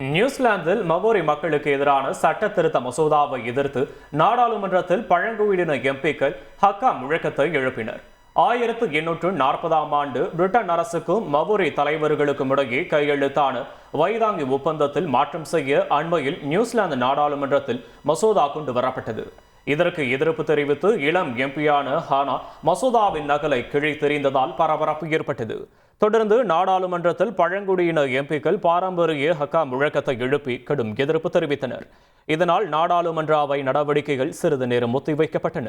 நியூசிலாந்தில் மவோரி மக்களுக்கு எதிரான சட்ட திருத்த மசோதாவை எதிர்த்து நாடாளுமன்றத்தில் பழங்குடியின எம்பிக்கள் ஹக்கா முழக்கத்தை எழுப்பினர். ஆயிரத்து எண்ணூற்று நாற்பதாம் ஆண்டு பிரிட்டன் அரசுக்கும் மவோரி தலைவர்களுக்கும் இடையே கையெழுத்தான வைதாங்கி ஒப்பந்தத்தில் மாற்றம் செய்ய அண்மையில் நியூசிலாந்து நாடாளுமன்றத்தில் மசோதா கொண்டு வரப்பட்டது. இதற்கு எதிர்ப்பு தெரிவித்து இளம் எம்பியான ஹானா மசோதாவின் நகலை கிழி தெரிந்ததால் பரபரப்பு ஏற்பட்டது. தொடர்ந்து நாடாளுமன்றத்தில் பழங்குடியின எம்பிக்கள் பாரம்பரிய ஹக்கா முழக்கத்தை எழுப்பி கடும் எதிர்ப்பு தெரிவித்தனர். இதனால் நாடாளுமன்ற அவை நடவடிக்கைகள் சிறிது நேரம் ஒத்திவைக்கப்பட்டன.